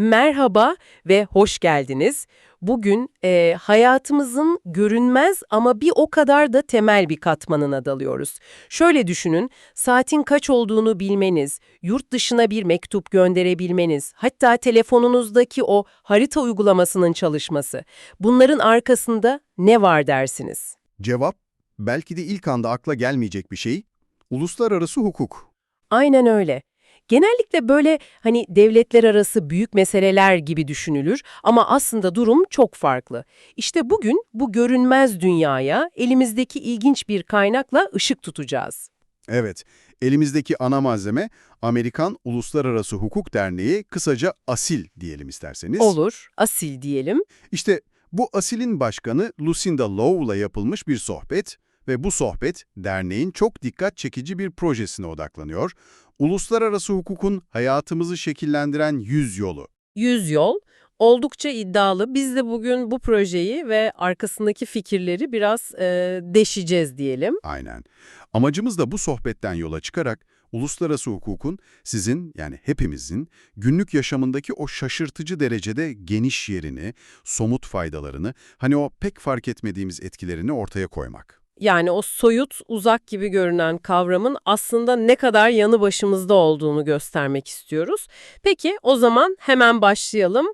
Merhaba ve hoş geldiniz. Bugün e, hayatımızın görünmez ama bir o kadar da temel bir katmanına dalıyoruz. Şöyle düşünün, saatin kaç olduğunu bilmeniz, yurt dışına bir mektup gönderebilmeniz, hatta telefonunuzdaki o harita uygulamasının çalışması. Bunların arkasında ne var dersiniz? Cevap, belki de ilk anda akla gelmeyecek bir şey, uluslararası hukuk. Aynen öyle. Genellikle böyle hani devletler arası büyük meseleler gibi düşünülür ama aslında durum çok farklı. İşte bugün bu görünmez dünyaya elimizdeki ilginç bir kaynakla ışık tutacağız. Evet, elimizdeki ana malzeme Amerikan Uluslararası Hukuk Derneği, kısaca ASIL diyelim isterseniz. Olur, asil diyelim. İşte bu ASIL'in başkanı Lucinda Lowell'la yapılmış bir sohbet ve bu sohbet derneğin çok dikkat çekici bir projesine odaklanıyor. Uluslararası hukukun hayatımızı şekillendiren yüz yolu. Yüz yol oldukça iddialı. Biz de bugün bu projeyi ve arkasındaki fikirleri biraz e, deşeceğiz diyelim. Aynen. Amacımız da bu sohbetten yola çıkarak uluslararası hukukun sizin yani hepimizin günlük yaşamındaki o şaşırtıcı derecede geniş yerini, somut faydalarını, hani o pek fark etmediğimiz etkilerini ortaya koymak. Yani o soyut, uzak gibi görünen kavramın aslında ne kadar yanı başımızda olduğunu göstermek istiyoruz. Peki o zaman hemen başlayalım.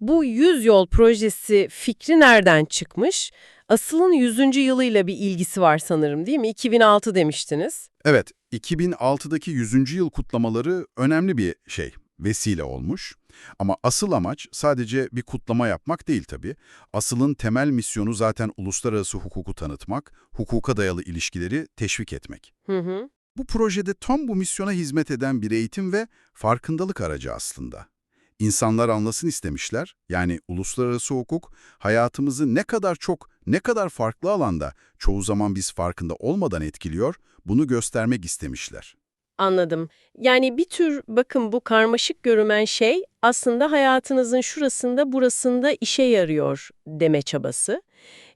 Bu 100 yol projesi fikri nereden çıkmış? Asıl'ın 100. yılıyla bir ilgisi var sanırım değil mi? 2006 demiştiniz. Evet, 2006'daki 100. yıl kutlamaları önemli bir şey, vesile olmuş. Ama asıl amaç sadece bir kutlama yapmak değil tabii. Asıl'ın temel misyonu zaten uluslararası hukuku tanıtmak, hukuka dayalı ilişkileri teşvik etmek. Hı hı. Bu projede tam bu misyona hizmet eden bir eğitim ve farkındalık aracı aslında. İnsanlar anlasın istemişler, yani uluslararası hukuk hayatımızı ne kadar çok, ne kadar farklı alanda çoğu zaman biz farkında olmadan etkiliyor, bunu göstermek istemişler. Anladım. Yani bir tür bakın bu karmaşık görünen şey aslında hayatınızın şurasında burasında işe yarıyor deme çabası.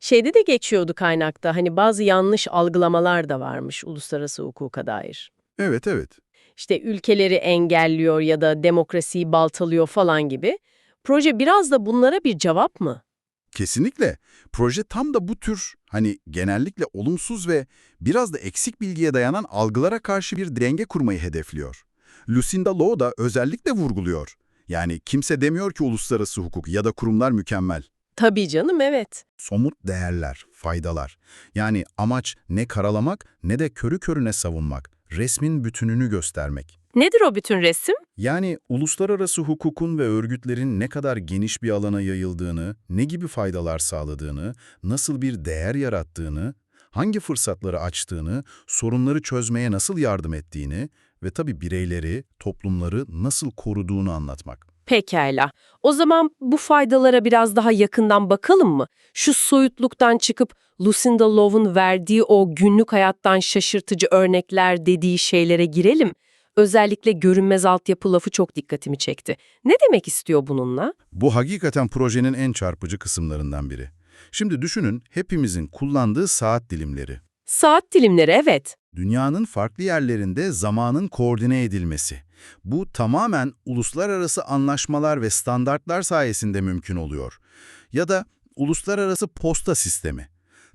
Şeyde de geçiyordu kaynakta hani bazı yanlış algılamalar da varmış uluslararası hukuka dair. Evet, evet. İşte ülkeleri engelliyor ya da demokrasiyi baltalıyor falan gibi. Proje biraz da bunlara bir cevap mı? Kesinlikle. Proje tam da bu tür, hani genellikle olumsuz ve biraz da eksik bilgiye dayanan algılara karşı bir denge kurmayı hedefliyor. Lucinda Law da özellikle vurguluyor. Yani kimse demiyor ki uluslararası hukuk ya da kurumlar mükemmel. Tabii canım evet. somut değerler, faydalar. Yani amaç ne karalamak ne de körü körüne savunmak, resmin bütününü göstermek. Nedir o bütün resim? Yani uluslararası hukukun ve örgütlerin ne kadar geniş bir alana yayıldığını, ne gibi faydalar sağladığını, nasıl bir değer yarattığını, hangi fırsatları açtığını, sorunları çözmeye nasıl yardım ettiğini ve tabii bireyleri, toplumları nasıl koruduğunu anlatmak. Pekala. O zaman bu faydalara biraz daha yakından bakalım mı? Şu soyutluktan çıkıp Lucinda Love'un verdiği o günlük hayattan şaşırtıcı örnekler dediği şeylere girelim. Özellikle görünmez altyapı lafı çok dikkatimi çekti. Ne demek istiyor bununla? Bu hakikaten projenin en çarpıcı kısımlarından biri. Şimdi düşünün hepimizin kullandığı saat dilimleri. Saat dilimleri evet. Dünyanın farklı yerlerinde zamanın koordine edilmesi. Bu tamamen uluslararası anlaşmalar ve standartlar sayesinde mümkün oluyor. Ya da uluslararası posta sistemi.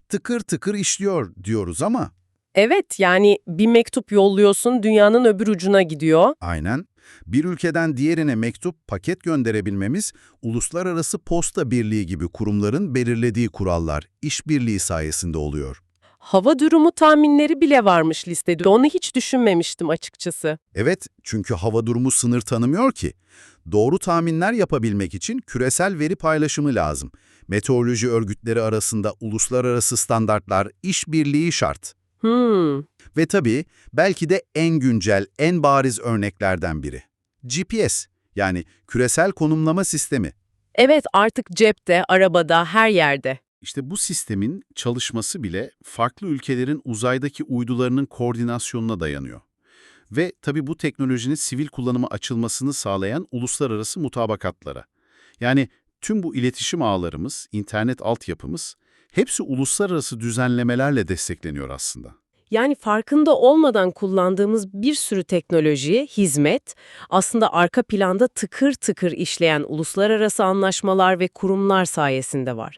Tıkır tıkır işliyor diyoruz ama Evet yani bir mektup yolluyorsun dünyanın öbür ucuna gidiyor. aynen bir ülkeden diğerine mektup, paket gönderebilmemiz uluslararası posta birliği gibi kurumların belirlediği kurallar, işbirliği sayesinde oluyor. Hava durumu tahminleri bile varmış listede. Onu hiç düşünmemiştim açıkçası. Evet, çünkü hava durumu sınır tanımıyor ki. Doğru tahminler yapabilmek için küresel veri paylaşımı lazım. Meteoroloji örgütleri arasında uluslararası standartlar, işbirliği şart. Hmm. Ve tabii belki de en güncel, en bariz örneklerden biri. GPS, yani küresel konumlama sistemi. Evet artık cepte, arabada, her yerde. İşte bu sistemin çalışması bile farklı ülkelerin uzaydaki uydularının koordinasyonuna dayanıyor. Ve tabii bu teknolojinin sivil kullanıma açılmasını sağlayan uluslararası mutabakatlara. Yani tüm bu iletişim ağlarımız, internet altyapımız hepsi uluslararası düzenlemelerle destekleniyor aslında. Yani farkında olmadan kullandığımız bir sürü teknoloji, hizmet, aslında arka planda tıkır tıkır işleyen uluslararası anlaşmalar ve kurumlar sayesinde var.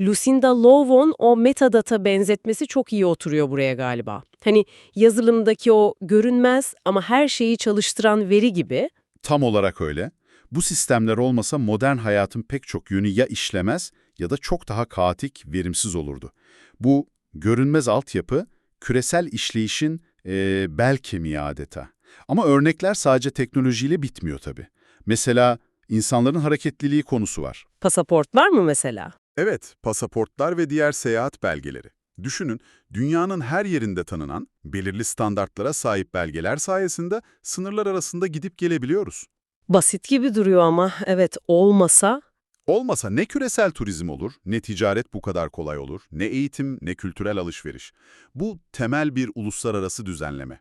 Lucinda Lowon o metadata benzetmesi çok iyi oturuyor buraya galiba. Hani yazılımdaki o görünmez ama her şeyi çalıştıran veri gibi Tam olarak öyle. Bu sistemler olmasa modern hayatın pek çok yönü ya işlemez ya da çok daha kaotik, verimsiz olurdu. Bu görünmez altyapı, küresel işleyişin eee, bel kemiği adeta. Ama örnekler sadece teknolojiyle bitmiyor tabii. Mesela insanların hareketliliği konusu var. pasaport var mı mesela? Evet, pasaportlar ve diğer seyahat belgeleri. Düşünün, dünyanın her yerinde tanınan, belirli standartlara sahip belgeler sayesinde sınırlar arasında gidip gelebiliyoruz. Basit gibi duruyor ama evet olmasa Olmasa ne küresel turizm olur, ne ticaret bu kadar kolay olur, ne eğitim, ne kültürel alışveriş. Bu temel bir uluslararası düzenleme.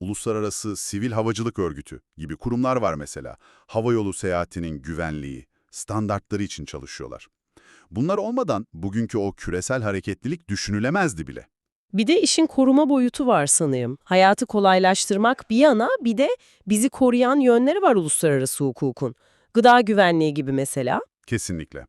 Uluslararası Sivil Havacılık Örgütü gibi kurumlar var mesela. Havayolu seyahatinin güvenliği, standartları için çalışıyorlar. Bunlar olmadan bugünkü o küresel hareketlilik düşünülemezdi bile. Bir de işin koruma boyutu var sanırım. Hayatı kolaylaştırmak bir yana bir de bizi koruyan yönleri var uluslararası hukukun. Gıda güvenliği gibi mesela. Kesinlikle.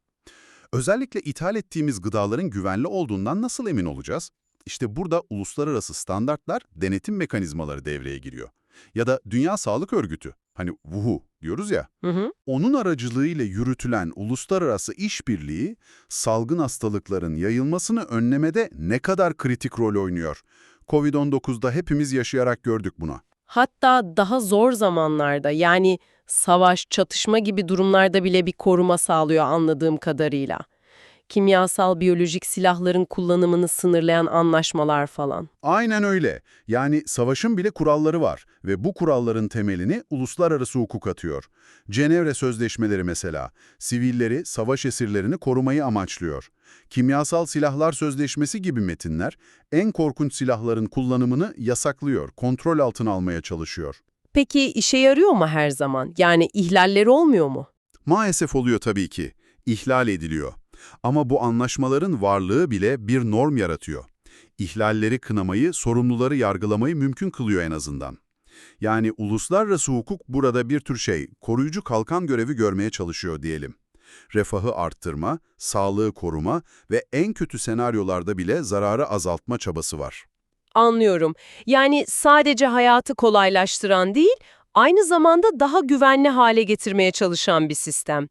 Özellikle ithal ettiğimiz gıdaların güvenli olduğundan nasıl emin olacağız? İşte burada uluslararası standartlar, denetim mekanizmaları devreye giriyor. Ya da Dünya Sağlık Örgütü, hani WHO diyoruz ya, Hı hı. onun aracılığıyla yürütülen uluslararası işbirliği, salgın hastalıkların yayılmasını önlemede ne kadar kritik rol oynuyor. Covid-19'da hepimiz yaşayarak gördük bunu. Hatta daha zor zamanlarda yani savaş, çatışma gibi durumlarda bile bir koruma sağlıyor anladığım kadarıyla. Kimyasal, biyolojik silahların kullanımını sınırlayan anlaşmalar falan. Aynen öyle. Yani savaşın bile kuralları var ve bu kuralların temelini uluslararası hukuk atıyor. Cenevre Sözleşmeleri mesela, sivilleri, savaş esirlerini korumayı amaçlıyor. Kimyasal Silahlar Sözleşmesi gibi metinler, en korkunç silahların kullanımını yasaklıyor, kontrol altına almaya çalışıyor. Peki işe yarıyor mu her zaman? Yani ihlalleri olmuyor mu? Maalesef oluyor tabii ki. İhlal ediliyor. Ama bu anlaşmaların varlığı bile bir norm yaratıyor. İhlalleri kınamayı, sorumluları yargılamayı mümkün kılıyor en azından. Yani uluslararası hukuk burada bir tür şey, koruyucu kalkan görevi görmeye çalışıyor diyelim. Refahı arttırma, sağlığı koruma ve en kötü senaryolarda bile zararı azaltma çabası var. Anlıyorum. Yani sadece hayatı kolaylaştıran değil, aynı zamanda daha güvenli hale getirmeye çalışan bir sistem.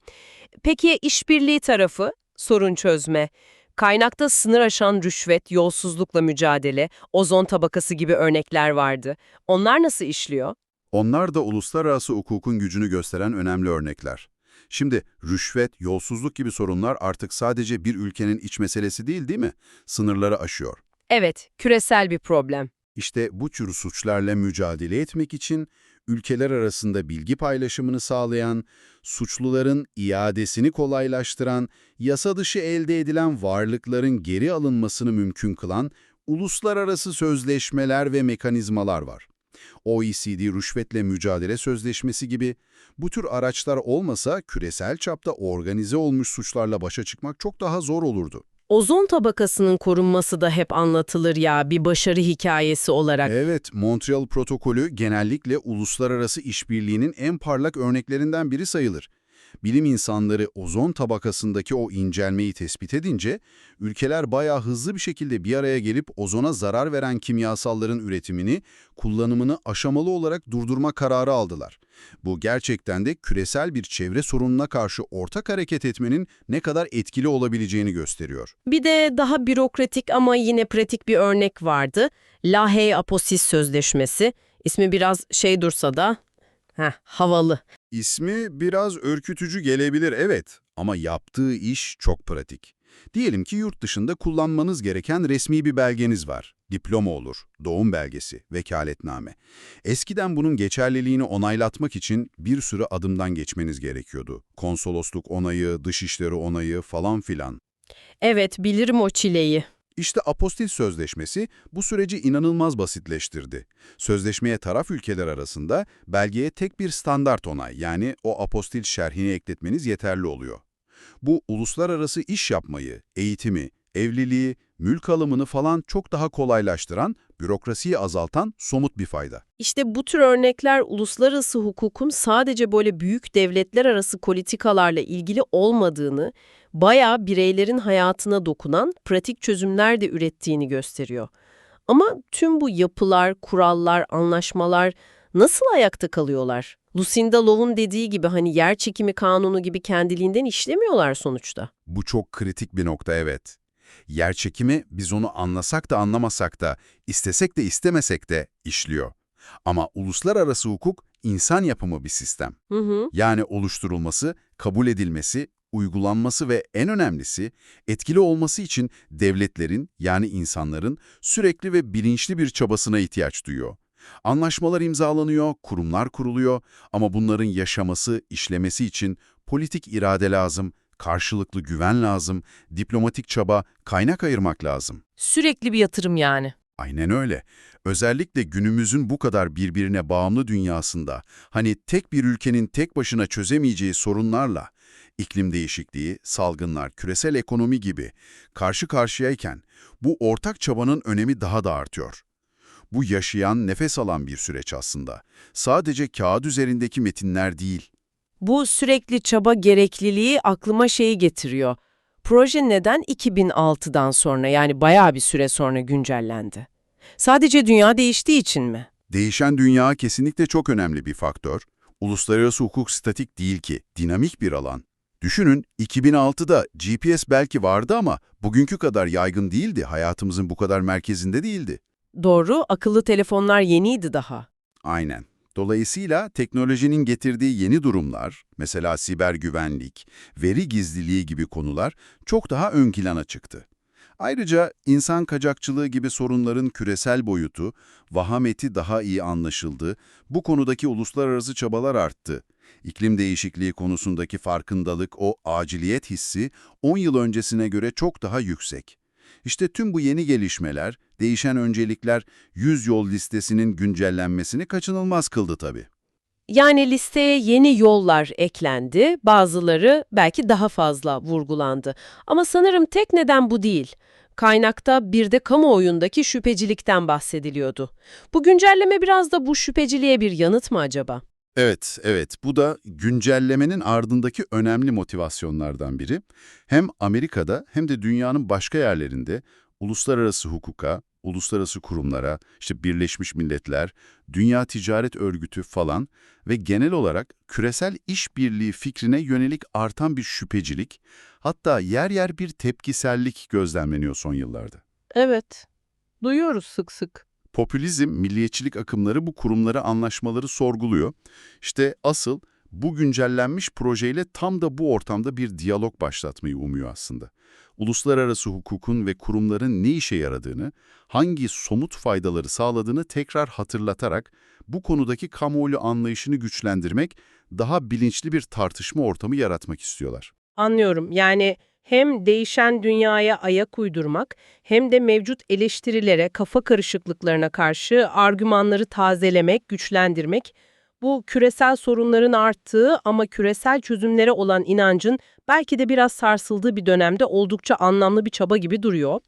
Peki işbirliği tarafı, sorun çözme, kaynakta sınır aşan rüşvet, yolsuzlukla mücadele, ozon tabakası gibi örnekler vardı. Onlar nasıl işliyor? Onlar da uluslararası hukukun gücünü gösteren önemli örnekler. Şimdi rüşvet, yolsuzluk gibi sorunlar artık sadece bir ülkenin iç meselesi değil değil mi? Sınırları aşıyor. Evet, küresel bir problem. İşte bu tür suçlarla mücadele etmek için ülkeler arasında bilgi paylaşımını sağlayan, suçluların iadesini kolaylaştıran, yasa dışı elde edilen varlıkların geri alınmasını mümkün kılan uluslararası sözleşmeler ve mekanizmalar var. OECD Rüşvetle Mücadele Sözleşmesi gibi bu tür araçlar olmasa küresel çapta organize olmuş suçlarla başa çıkmak çok daha zor olurdu. Ozon tabakasının korunması da hep anlatılır ya bir başarı hikayesi olarak. Evet, Montreal Protokolü genellikle uluslararası işbirliğinin en parlak örneklerinden biri sayılır. Bilim insanları ozon tabakasındaki o incelmeyi tespit edince, ülkeler bayağı hızlı bir şekilde bir araya gelip ozona zarar veren kimyasalların üretimini, kullanımını aşamalı olarak durdurma kararı aldılar. Bu gerçekten de küresel bir çevre sorununa karşı ortak hareket etmenin ne kadar etkili olabileceğini gösteriyor. Bir de daha bürokratik ama yine pratik bir örnek vardı. Lahey-Aposis Sözleşmesi. İsmi biraz şey dursa da heh, havalı. İsmi biraz ürkütücü gelebilir evet ama yaptığı iş çok pratik. Diyelim ki yurt dışında kullanmanız gereken resmi bir belgeniz var. Diploma olur, doğum belgesi, vekaletname. Eskiden bunun geçerliliğini onaylatmak için bir sürü adımdan geçmeniz gerekiyordu. Konsolosluk onayı, dışişleri onayı falan filan. Evet bilirim o çileyi. İşte Apostil Sözleşmesi bu süreci inanılmaz basitleştirdi. Sözleşmeye taraf ülkeler arasında belgeye tek bir standart onay yani o apostil şerhini ekletmeniz yeterli oluyor. Bu uluslararası iş yapmayı, eğitimi, evliliği, mülk alımını falan çok daha kolaylaştıran, bürokrasiyi azaltan somut bir fayda. İşte bu tür örnekler uluslararası hukukun sadece böyle büyük devletler arası politikalarla ilgili olmadığını, bayağı bireylerin hayatına dokunan pratik çözümler de ürettiğini gösteriyor. Ama tüm bu yapılar, kurallar, anlaşmalar nasıl ayakta kalıyorlar? Lucinda Love'un dediği gibi hani yer çekimi kanunu gibi kendiliğinden işlemiyorlar sonuçta. Bu çok kritik bir nokta evet. Yerçekimi biz onu anlasak da anlamasak da, istesek de istemesek de işliyor. Ama uluslararası hukuk insan yapımı bir sistem. Hı hı. Yani oluşturulması, kabul edilmesi, uygulanması ve en önemlisi etkili olması için devletlerin yani insanların sürekli ve bilinçli bir çabasına ihtiyaç duyuyor. Anlaşmalar imzalanıyor, kurumlar kuruluyor ama bunların yaşaması, işlemesi için politik irade lazım, karşılıklı güven lazım, diplomatik çaba, kaynak ayırmak lazım. Sürekli bir yatırım yani. Aynen öyle. Özellikle günümüzün bu kadar birbirine bağımlı dünyasında, hani tek bir ülkenin tek başına çözemeyeceği sorunlarla, iklim değişikliği, salgınlar, küresel ekonomi gibi karşı karşıyayken bu ortak çabanın önemi daha da artıyor. Bu yaşayan, nefes alan bir süreç aslında. Sadece kağıt üzerindeki metinler değil. Bu sürekli çaba gerekliliği aklıma şeyi getiriyor. Proje neden 2006'dan sonra yani bayağı bir süre sonra güncellendi? Sadece dünya değiştiği için mi? Değişen dünya kesinlikle çok önemli bir faktör. Uluslararası hukuk statik değil ki, dinamik bir alan. Düşünün, 2006'da GPS belki vardı ama bugünkü kadar yaygın değildi, hayatımızın bu kadar merkezinde değildi. Doğru, akıllı telefonlar yeniydi daha. Aynen. Dolayısıyla teknolojinin getirdiği yeni durumlar, mesela siber güvenlik, veri gizliliği gibi konular çok daha ön plana çıktı. Ayrıca insan kaçakçılığı gibi sorunların küresel boyutu, vahameti daha iyi anlaşıldı, bu konudaki uluslararası çabalar arttı. İklim değişikliği konusundaki farkındalık, o aciliyet hissi 10 yıl öncesine göre çok daha yüksek. İşte tüm bu yeni gelişmeler, değişen öncelikler 100 yol listesinin güncellenmesini kaçınılmaz kıldı tabii. Yani listeye yeni yollar eklendi, bazıları belki daha fazla vurgulandı. Ama sanırım tek neden bu değil. Kaynakta bir de kamuoyundaki şüphecilikten bahsediliyordu. Bu güncelleme biraz da bu şüpheciliğe bir yanıt mı acaba? Evet, evet. Bu da güncellemenin ardındaki önemli motivasyonlardan biri. Hem Amerika'da hem de dünyanın başka yerlerinde uluslararası hukuka, uluslararası kurumlara, işte Birleşmiş Milletler, Dünya Ticaret Örgütü falan ve genel olarak küresel işbirliği fikrine yönelik artan bir şüphecilik, hatta yer yer bir tepkisellik gözlemleniyor son yıllarda. Evet, duyuyoruz sık sık. Popülizm, milliyetçilik akımları bu kurumları, anlaşmaları sorguluyor. İşte asıl bu güncellenmiş projeyle tam da bu ortamda bir diyalog başlatmayı umuyor aslında. Uluslararası hukukun ve kurumların ne işe yaradığını, hangi somut faydaları sağladığını tekrar hatırlatarak bu konudaki kamuoyu anlayışını güçlendirmek, daha bilinçli bir tartışma ortamı yaratmak istiyorlar. Anlıyorum. Yani hem değişen dünyaya ayak uydurmak hem de mevcut eleştirilere, kafa karışıklıklarına karşı argümanları tazelemek, güçlendirmek bu küresel sorunların arttığı ama küresel çözümlere olan inancın belki de biraz sarsıldığı bir dönemde oldukça anlamlı bir çaba gibi duruyor.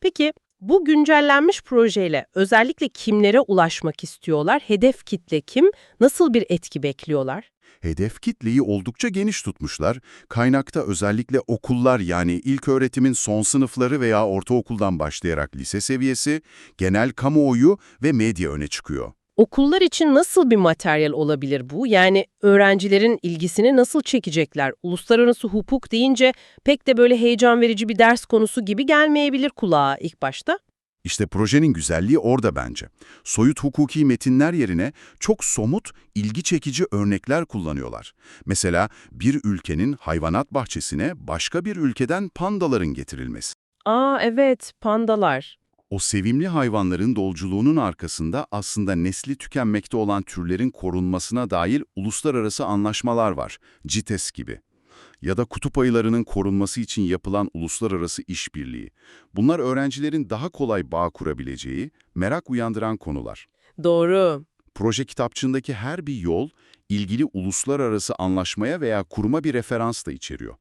Peki bu güncellenmiş projeyle özellikle kimlere ulaşmak istiyorlar? Hedef kitle kim? Nasıl bir etki bekliyorlar? Hedef kitleyi oldukça geniş tutmuşlar. Kaynakta özellikle okullar yani ilk öğretimin son sınıfları veya ortaokuldan başlayarak lise seviyesi, genel kamuoyu ve medya öne çıkıyor. Okullar için nasıl bir materyal olabilir bu? Yani öğrencilerin ilgisini nasıl çekecekler? Uluslararası hukuk deyince pek de böyle heyecan verici bir ders konusu gibi gelmeyebilir kulağa ilk başta. İşte projenin güzelliği orada bence. Soyut hukuki metinler yerine çok somut, ilgi çekici örnekler kullanıyorlar. Mesela bir ülkenin hayvanat bahçesine başka bir ülkeden pandaların getirilmesi. Aa evet, pandalar. O sevimli hayvanların dolculuğunun arkasında aslında nesli tükenmekte olan türlerin korunmasına dair uluslararası anlaşmalar var, CITES gibi. Ya da kutup ayılarının korunması için yapılan uluslararası işbirliği. Bunlar öğrencilerin daha kolay bağ kurabileceği, merak uyandıran konular. Doğru. Proje kitapçığındaki her bir yol, ilgili uluslararası anlaşmaya veya kuruma bir referans da içeriyor.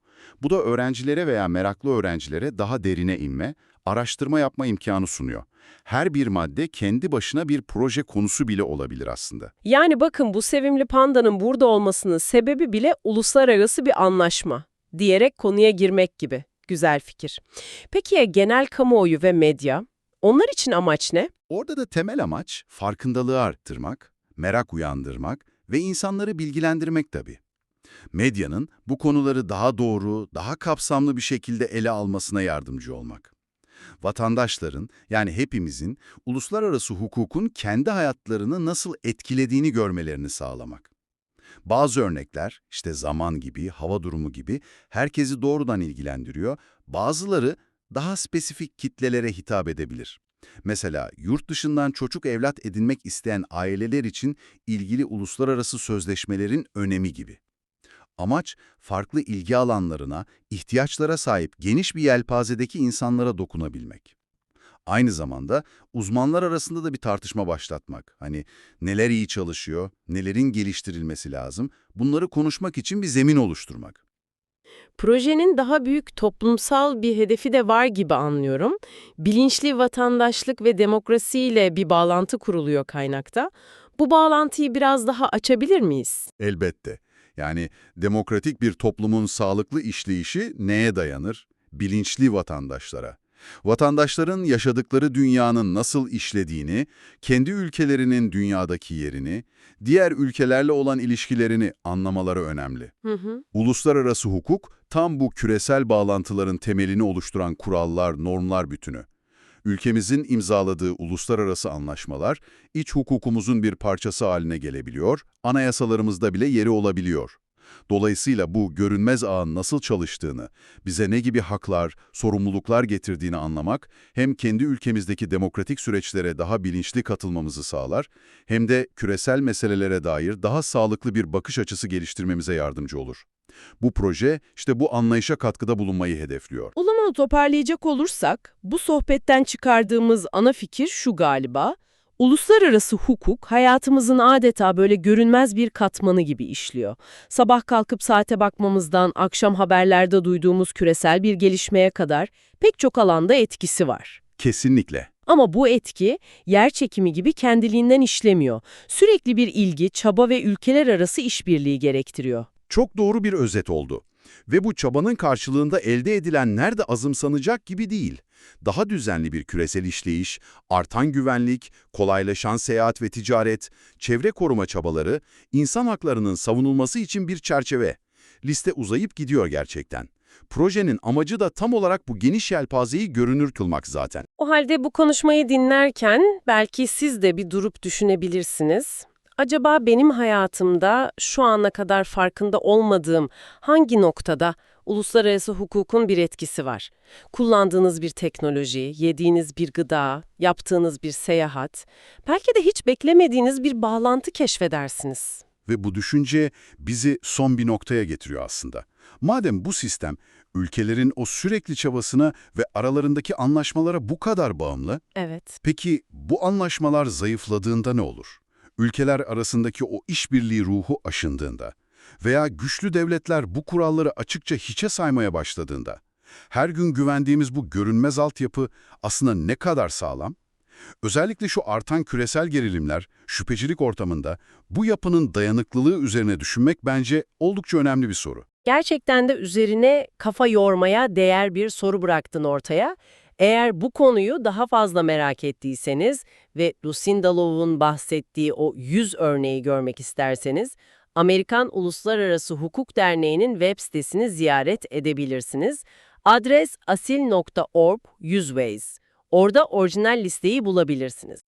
Bu da öğrencilere veya meraklı öğrencilere daha derine inme, araştırma yapma imkanı sunuyor. Her bir madde kendi başına bir proje konusu bile olabilir aslında. Yani bakın bu sevimli pandanın burada olmasının sebebi bile uluslararası bir anlaşma diyerek konuya girmek gibi. Güzel fikir. Peki ya genel kamuoyu ve medya? Onlar için amaç ne? Orada da temel amaç farkındalığı arttırmak, merak uyandırmak ve insanları bilgilendirmek tabii. Medyanın bu konuları daha doğru, daha kapsamlı bir şekilde ele almasına yardımcı olmak. Vatandaşların, yani hepimizin, uluslararası hukukun kendi hayatlarını nasıl etkilediğini görmelerini sağlamak. Bazı örnekler, işte zaman gibi, hava durumu gibi herkesi doğrudan ilgilendiriyor, bazıları daha spesifik kitlelere hitap edebilir. Mesela yurt dışından çocuk evlat edinmek isteyen aileler için ilgili uluslararası sözleşmelerin önemi gibi. Amaç, farklı ilgi alanlarına, ihtiyaçlara sahip geniş bir yelpazedeki insanlara dokunabilmek. Aynı zamanda uzmanlar arasında da bir tartışma başlatmak. Hani neler iyi çalışıyor, nelerin geliştirilmesi lazım, bunları konuşmak için bir zemin oluşturmak. Projenin daha büyük toplumsal bir hedefi de var gibi anlıyorum. Bilinçli vatandaşlık ve demokrasiyle bir bağlantı kuruluyor kaynakta. Bu bağlantıyı biraz daha açabilir miyiz? Elbette. Yani demokratik bir toplumun sağlıklı işleyişi neye dayanır? Bilinçli vatandaşlara. Vatandaşların yaşadıkları dünyanın nasıl işlediğini, kendi ülkelerinin dünyadaki yerini, diğer ülkelerle olan ilişkilerini anlamaları önemli. Hı hı. Uluslararası hukuk, tam bu küresel bağlantıların temelini oluşturan kurallar, normlar bütünü. Ülkemizin imzaladığı uluslararası anlaşmalar, iç hukukumuzun bir parçası haline gelebiliyor, anayasalarımızda bile yeri olabiliyor. Dolayısıyla bu görünmez ağın nasıl çalıştığını, bize ne gibi haklar, sorumluluklar getirdiğini anlamak, hem kendi ülkemizdeki demokratik süreçlere daha bilinçli katılmamızı sağlar, hem de küresel meselelere dair daha sağlıklı bir bakış açısı geliştirmemize yardımcı olur. Bu proje, işte bu anlayışa katkıda bulunmayı hedefliyor. O zaman toparlayacak olursak, bu sohbetten çıkardığımız ana fikir şu galiba. Uluslararası hukuk hayatımızın adeta böyle görünmez bir katmanı gibi işliyor. Sabah kalkıp saate bakmamızdan akşam haberlerde duyduğumuz küresel bir gelişmeye kadar pek çok alanda etkisi var. Kesinlikle. Ama bu etki yer çekimi gibi kendiliğinden işlemiyor. Sürekli bir ilgi, çaba ve ülkeler arası işbirliği gerektiriyor. Çok doğru bir özet oldu. Ve bu çabanın karşılığında elde edilenler de azımsanacak gibi değil. Daha düzenli bir küresel işleyiş, artan güvenlik, kolaylaşan seyahat ve ticaret, çevre koruma çabaları, insan haklarının savunulması için bir çerçeve. Liste uzayıp gidiyor gerçekten. Projenin amacı da tam olarak bu geniş yelpazeyi görünür kılmak zaten. O halde bu konuşmayı dinlerken belki siz de bir durup düşünebilirsiniz. Acaba benim hayatımda şu ana kadar farkında olmadığım hangi noktada uluslararası hukukun bir etkisi var? Kullandığınız bir teknoloji, yediğiniz bir gıda, yaptığınız bir seyahat, belki de hiç beklemediğiniz bir bağlantı keşfedersiniz. Ve bu düşünce bizi son bir noktaya getiriyor aslında. Madem bu sistem ülkelerin o sürekli çabasına ve aralarındaki anlaşmalara bu kadar bağımlı, Evet. peki bu anlaşmalar zayıfladığında ne olur? Ülkeler arasındaki o işbirliği ruhu aşındığında veya güçlü devletler bu kuralları açıkça hiçe saymaya başladığında, her gün güvendiğimiz bu görünmez altyapı aslında ne kadar sağlam? Özellikle şu artan küresel gerilimler, şüphecilik ortamında bu yapının dayanıklılığı üzerine düşünmek bence oldukça önemli bir soru. Gerçekten de üzerine kafa yormaya değer bir soru bıraktın ortaya. Eğer bu konuyu daha fazla merak ettiyseniz ve Lucinda Love'un bahsettiği o 100 örneği görmek isterseniz, Amerikan Uluslararası Hukuk Derneği'nin web sitesini ziyaret edebilirsiniz. Adres asil.org 100 ways. Orada orijinal listeyi bulabilirsiniz.